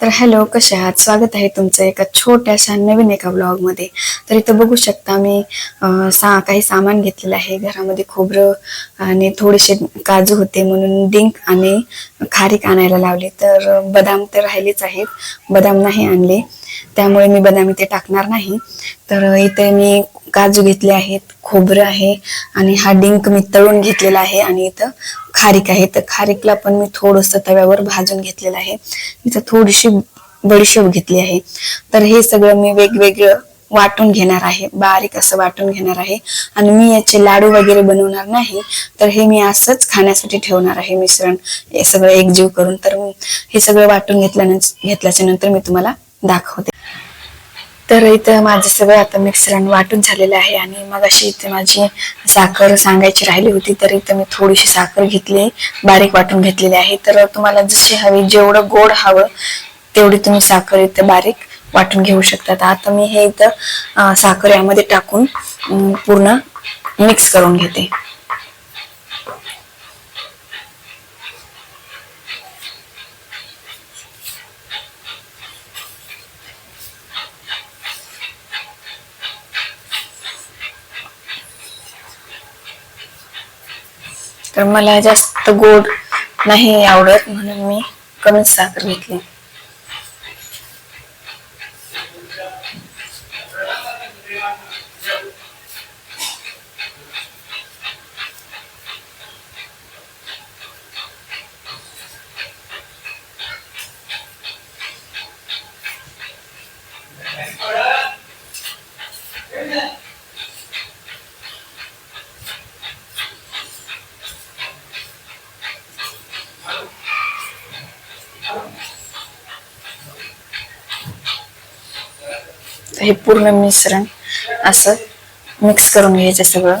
तर हॅलो कसे आहात? स्वागत आहे तुमचं एका छोट्याशा नवीन एका ब्लॉगमध्ये तर इथं बघू शकता मी सा काही सामान घेतलेलं आहे. घरामध्ये खोबरं आणि थोडेसे काजू होते म्हणून डिंक आणि खारीक आणायला लावले. तर बदाम तर राहिलेच आहेत. बदाम नाही आणले. त्यामुळे मी बदाम इथे टाकणार नाही. तर इथे मी काजू घेतले आहेत खोबरं आहे आणि हा डिंक मी तळून घेतलेला आहे आणि इथं खारीक आहे. तर खारीकला पण मी थोडंसं तव्यावर भाजून घेतलेलं आहे. इथं थोडीशी बडीशेप घेतली आहे. तर हे सगळं मी वेगवेगळं वाटून घेणार आहे. बारीक असं वाटून घेणार आहे. आणि मी याचे लाडू वगैरे बनवणार नाही. तर हे मी असंच खाण्यासाठी ठेवणार आहे मिश्रण. हे सगळं एकजीव करून. तर हे सगळं वाटून घेतल्यानंतर घेतल्याच्या नंतर मी तुम्हाला दाखवते. तर इथं माझं सगळं आता मिश्रण वाटून झालेलं आहे आणि मग अशी इथे माझी साखर सांगायची राहिली होती तर इथं मी थोडीशी साखर घेतली बारीक वाटून घेतलेली आहे. तर तुम्हाला जशी हवी जेवढं गोड हवं तेवढी तुम्ही साखर इथं बारीक वाटून घेऊ शकता आता मी हे इथं साखर यामध्ये टाकून पूर्ण मिक्स करून घेते. तर मला जास्त गोड नाही आवडत म्हणून मी कमीच साखर घेतली. हे पूर्ण मिश्रण असं मिक्स करून घ्यायचं सगळं.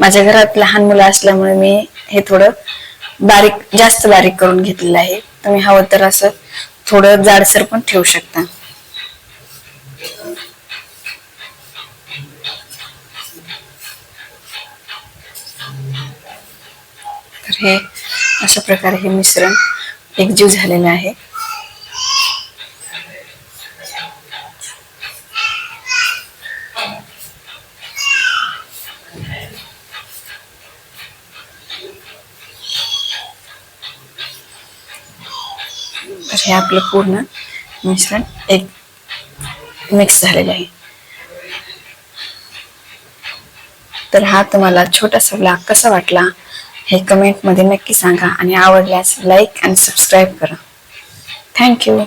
माझ्या घरात लहान मुलं असल्यामुळे मी हे थोडं बारीक जास्त बारीक करून घेतलेलं आहे. तुम्ही हवं तर असं थोडं जाडसर पण ठेवू शकता. तर हे अशा प्रकारे हे मिश्रण एकजीव झालेलं आहे. तर हे आपलं पूर्ण मिश्रण एक मिक्स झालेलं आहे. तर हा तुम्हाला छोटासा ब्लॉग कसा वाटला हे कमेंटमध्ये नक्की सांगा आणि आवडल्यास लाईक आणि सबस्क्राईब करा. थँक्यू